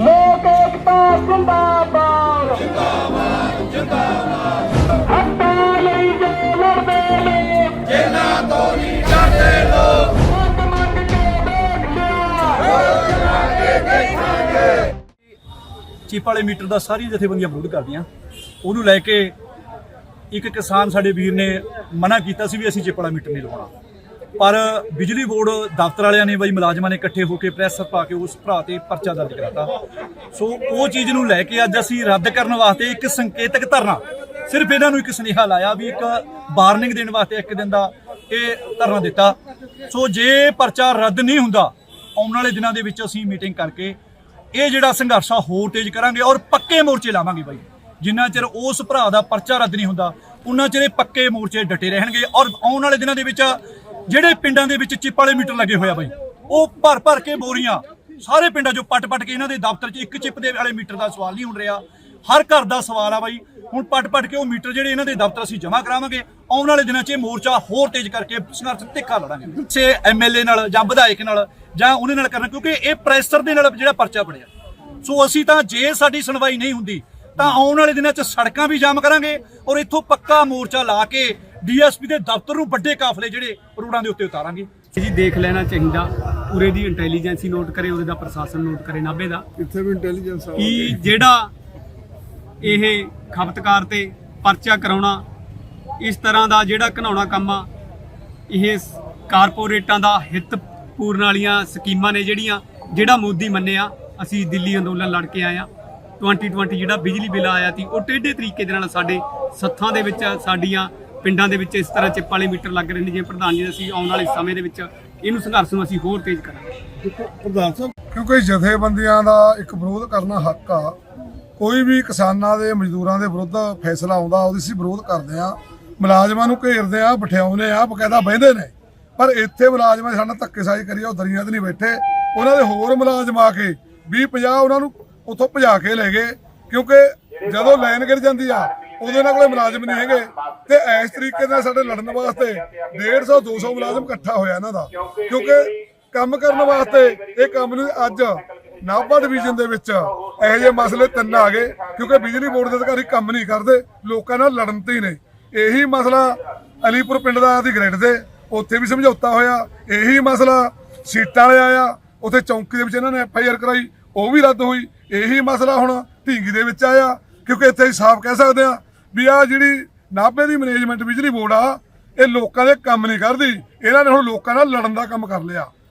ਲੋਕ ਏਕਤਾ ਜਿੰਦਾਬਾਦ। ਜਿੰਦਾਬਾਦ ਜਿੰਦਾਬਾਦ ਹੱਕਾਂ ਲਈ ਜੋ ਲੜਦੇ ਲੋਕ। ਜਿਨ੍ਹਾਂ ਤੋਂ ਨਹੀਂ ਡਰਦੇ ਲੋਕ ਮੰਗ ਮੰਗ ਕੇ ਦੇਖ ਲਿਆ ਚਿੱਪ ਵਾਲੇ ਮੀਟਰ ਦਾ ਸਾਰੀਆਂ ਜਥੇਬੰਦੀਆਂ ਵਿਰੋਧ ਕਰਦੀਆਂ। ਉਹਨੂੰ ਲੈ ਕੇ ਇੱਕ ਕਿਸਾਨ ਸਾਡੇ ਵੀਰ ਨੇ ਮਨਾ ਕੀਤਾ ਸੀ ਵੀ ਅਸੀਂ ਚਿੱਪ ਵਾਲਾ ਮੀਟਰ ਨਹੀਂ ਲਵਾਉਣਾ। ਪਰ ਬਿਜਲੀ ਬੋਰਡ ਦਫ਼ਤਰ ਵਾਲਿਆਂ ਨੇ ਬਈ ਮੁਲਾਜ਼ਮਾਂ ਨੇ ਇਕੱਠੇ ਹੋ ਕੇ ਪ੍ਰੈਸ ਪਾ ਕੇ ਉਸ ਭਰਾ ਤੇ ਪਰਚਾ ਦਰਜ ਕਰਾਤਾ। ਸੋ ਉਹ ਚੀਜ਼ ਨੂੰ ਲੈ ਕੇ ਅੱਜ ਅਸੀਂ ਰੱਦ ਕਰਨ ਵਾਸਤੇ ਇੱਕ ਸੰਕੇਤਕ ਧਰਨਾ, ਸਿਰਫ ਇਹਨਾਂ ਨੂੰ ਇੱਕ ਸੁਨੇਹਾ ਲਾਇਆ ਵੀ ਇੱਕ ਵਾਰਨਿੰਗ ਦੇਣ ਵਾਸਤੇ ਇੱਕ ਦਿਨ ਦਾ ਇਹ ਧਰਨਾ ਦਿੱਤਾ। ਸੋ ਜੇ ਪਰਚਾ ਰੱਦ ਨਹੀਂ ਹੁੰਦਾ, ਆਉਣ ਵਾਲੇ ਦਿਨਾਂ ਦੇ ਵਿੱਚ ਅਸੀਂ ਮੀਟਿੰਗ ਕਰਕੇ ਇਹ ਜਿਹੜਾ ਸੰਘਰਸ਼ ਆ ਹੋਰ ਤੇਜ਼ ਕਰਾਂਗੇ ਔਰ ਪੱਕੇ ਮੋਰਚੇ ਲਾਵਾਂਗੇ ਬਾਈ। ਜਿੰਨਾ ਚਿਰ ਉਸ ਭਰਾ ਦਾ ਪਰਚਾ ਰੱਦ ਨਹੀਂ ਹੁੰਦਾ ਉਹਨਾਂ ਚਿਰ ਇਹ ਪੱਕੇ ਮੋਰਚੇ ਡਟੇ ਰਹਿਣਗੇ ਔਰ ਆਉਣ ਵਾਲੇ ਦਿਨਾਂ ਦੇ ਵਿੱਚ ਜਿਹੜੇ ਪਿੰਡਾਂ ਦੇ ਵਿੱਚ ਚਿੱਪ ਵਾਲੇ ਮੀਟਰ ਲੱਗੇ ਹੋਇਆ ਬਾਈ, ਉਹ ਭਰ ਭਰ ਕੇ ਬੋਰੀਆਂ। ਸਾਰੇ ਪਿੰਡਾਂ 'ਚੋਂ ਪੱਟ ਪੱਟ ਕੇ ਇਹਨਾਂ ਦੇ ਦਫ਼ਤਰ 'ਚ ਇੱਕ ਚਿੱਪ ਦੇ ਵਾਲੇ ਮੀਟਰ ਦਾ ਸਵਾਲ ਨਹੀਂ ਹੁਣ ਰਿਹਾ। ਹਰ ਘਰ ਦਾ ਸਵਾਲ ਆ ਬਾਈ। ਹੁਣ ਪੱਟ ਪੱਟ ਕੇ ਉਹ ਮੀਟਰ ਜਿਹੜੇ ਇਹਨਾਂ ਦੇ ਦਫ਼ਤਰ ਅਸੀਂ ਜਮ੍ਹਾਂ ਕਰਾਵਾਂਗੇ। ਆਉਣ ਵਾਲੇ ਦਿਨਾਂ 'ਚ ਇਹ ਮੋਰਚਾ ਹੋਰ ਤੇਜ਼ ਕਰਕੇ ਸੰਘਰਸ਼ ਤਿੱਖਾ ਲੜਾਂਗੇ। ਕਿਸੇ ਐਮਐਲਏ ਨਾਲ ਜਾਂ ਵਿਧਾਇਕ ਨਾਲ ਜਾਂ ਉਹਦੇ ਨਾਲ ਕਰਨਾ, ਕਿਉਂਕਿ ਇਹ ਪ੍ਰੈਸ਼ਰ ਦੇ ਨਾਲ ਜਿਹੜਾ ਪਰਚਾ ਬਣਿਆ। ਸੋ ਅਸੀਂ ਤਾਂ ਜੇ ਸਾਡੀ ਸੁਣਵਾਈ ਨਹੀਂ ਹੁੰਦੀ, ਤਾਂ ਆਉਣ ਵਾਲੇ ਦਿਨਾਂ 'ਚ ਸੜਕਾਂ ਵੀ ਜਾਮ ਕਰਾਂਗੇ ਔਰ ਇੱਥੋਂ ਪੱਕਾ ਮੋਰਚਾ ਲਾ ਕੇ ਡੀਐਸਪੀ ਦੇ ਦਫ਼ਤਰ ਨੂੰ ਵੱਡੇ ਕਾਫਲੇ ਜਿਹੜੇ ਰੋਡਾਂ ਦੇ ਉੱਤੇ ਉਤਾਰਾਂਗੇ। ਜੀ ਦੇਖ ਲੈਣਾ ਚਾਹੀਦਾ। ਪੂਰੇ ਦੀ ਇੰਟੈਲੀਜੈਂਸੀ ਨੋਟ ਕਰੇ ਉਹਦੇ ਦਾ ਪ੍ਰਸ਼ਾਸਨ ਨੋਟ ਕਰੇ ਨਾਭੇ ਦਾ। ਇੱਥੇ ਵੀ ਇੰਟੈਲੀਜੈਂਸ ਆ। ਕਿ ਜਿਹੜਾ ਇਹ ਖਪਤਕਾਰ ਤੇ ਪਰਚਾ ਕਰਾਉਣਾ ਇਸ ਤਰ੍ਹਾਂ ਦਾ ਜਿਹੜਾ ਘਨਾਉਣਾ ਕੰਮ ਆ ਇਹ ਕਾਰਪੋਰੇਟਾਂ ਦਾ ਹਿੱਤ ਪੂਰਨ ਵਾਲੀਆਂ ਸਕੀਮਾਂ ਨੇ ਜਿਹੜੀਆਂ ਜਿਹੜਾ ਮੋਦੀ ਮੰਨਿਆ ਅਸੀਂ ਦਿੱਲੀ ਅੰਦੋਲਨ ਲੜ ਕੇ ਆਏ ਆ 2020 ਜਿਹੜਾ ਬਿਜਲੀ ਬਿੱਲ ਆਇਆ ਸੀ ਉਹ ਟੇਢੇ ਤਰੀਕੇ ਦੇ ਨਾਲ ਸਾਡੇ ਸੱਥਾਂ ਦੇ ਵਿੱਚ ਸਾਡੀਆਂ ਪਿੰਡਾਂ ਦੇ ਵਿੱਚ ਇਸ ਤਰ੍ਹਾਂ ਚਿੱਪ ਵਾਲੇ ਮੀਟਰ ਲੱਗ ਰਹੇ ਨੇ, ਜਿਵੇਂ ਪ੍ਰਧਾਨ ਜੀ ਅਸੀਂ ਆਉਣ ਵਾਲੇ ਸਮੇਂ ਦੇ ਵਿੱਚ ਇਹਨੂੰ ਸੰਘਰਸ਼ ਨੂੰ ਅਸੀਂ ਹੋਰ ਤੇਜ਼ ਕਰਾਂਗੇ। ਪ੍ਰਧਾਨ ਸਾਹਿਬ, ਕਿਉਂਕਿ ਜਥੇਬੰਦੀਆਂ ਦਾ ਇੱਕ ਵਿਰੋਧ ਕਰਨਾ ਹੱਕ ਆ, ਕੋਈ ਵੀ ਕਿਸਾਨਾਂ ਦੇ, ਮਜ਼ਦੂਰਾਂ ਦੇ ਵਿਰੁੱਧ ਫੈਸਲਾ ਆਉਂਦਾ, ਉਹਦੀ ਅਸੀਂ ਵਿਰੋਧ ਕਰਦੇ ਆ ਮੁਲਾਜ਼ਮਾਂ ਨੂੰ ਘੇਰਦੇ ਆ ਬਿਠਾਉਂਦੇ ਆ ਬਕਾਇਦਾ ਬਹਿੰਦੇ ਨੇ। ਪਰ ਇੱਥੇ ਮੁਲਾਜ਼ਮਾਂ ਸਾਡੇ ਨਾਲ ਧੱਕੇਸ਼ਾਹੀ ਕਰੀ ਆ, ਉਹ ਦਰੀਆਂ ਤੇ ਨਹੀਂ ਬੈਠੇ। ਉਹਨਾਂ ਦੇ ਹੋਰ ਮੁਲਾਜ਼ਮ ਆ ਕੇ 20 50 ਉਹਨਾਂ ਨੂੰ ਉੱਥੋਂ ਭਜਾ ਕੇ ਲੈ ਗਏ, ਕਿਉਂਕਿ ਜਦੋਂ ਲਾਈਨ ਗਿਰ ਜਾਂਦੀ ਆ ਉਦੋਂ ਇਹਨਾਂ ਕੋਲੇ ਮੁਲਾਜ਼ਮ ਨਹੀਂ ਹੈਗੇ। ਤੇ ਇਸ ਤਰੀਕੇ ਨਾਲ ਸਾਡੇ ਲੜਨ ਵਾਸਤੇ 150 200 ਮੁਲਾਜ਼ਮ ਇਕੱਠਾ ਹੋਇਆ ਇਹਨਾਂ ਦਾ। ਕਿਉਂਕਿ ਕੰਮ ਕਰਨ ਵਾਸਤੇ ਇਹ ਕੰਮ ਨੂੰ ਅੱਜ ਨਾਭਾ ਡਿਵੀਜ਼ਨ ਦੇ ਵਿੱਚ ਇਹੋ ਜਿਹੇ ਮਸਲੇ ਤਿੰਨ ਆ ਗਏ। ਕਿਉਂਕਿ ਬਿਜਲੀ ਬੋਰਡ ਦੇ ਅਧਿਕਾਰੀ ਕੰਮ ਨਹੀਂ ਕਰਦੇ, ਲੋਕਾਂ ਨਾਲ ਲੜਨ ਤੇ ਹੀ ਨੇ। ਇਹੀ ਮਸਲਾ ਅਲੀਪੁਰ ਪਿੰਡ ਦਾ ਦੀ ਗ੍ਰਿਡ ਦੇ, ਉੱਥੇ ਵੀ ਸਮਝੌਤਾ ਹੋਇਆ। ਇਹੀ ਮਸਲਾ ਸੀਟਾਂ ਵਾਲੇ ਆਇਆ ਉੱਥੇ ਚੌਂਕੀ ਦੇ ਵਿੱਚ ਇਹਨਾਂ ਨੇ ਐਫ ਆਈ ਆਰ ਕਰਾਈ, ਉਹ ਵੀ ਰੱਦ ਹੋਈ। ਇਹੀ ਮਸਲਾ ਹੁਣ ਢੀਂਗੀ ਦੇ ਵਿੱਚ ਆਇਆ। ਕਿਉਂਕਿ ਇੱਥੇ ਅਸੀਂ ਸਾਫ਼ ਕਹਿ ਸਕਦੇ ਆ ਵੀ ਆ ਜਿਹੜੀ ਨਾਭੇ ਦੀ ਮੈਨੇਜਮੈਂਟ ਬਿਜਲੀ ਬੋਰਡ ਆ, ਇਹ ਲੋਕਾਂ ਦੇ ਕੰਮ ਨਹੀਂ ਕਰਦੀ। ਇਹਨਾਂ ਨੇ ਹੁਣ ਲੋਕਾਂ ਨਾਲ ਲੜਨ ਦਾ ਕੰਮ ਕਰ ਲਿਆ।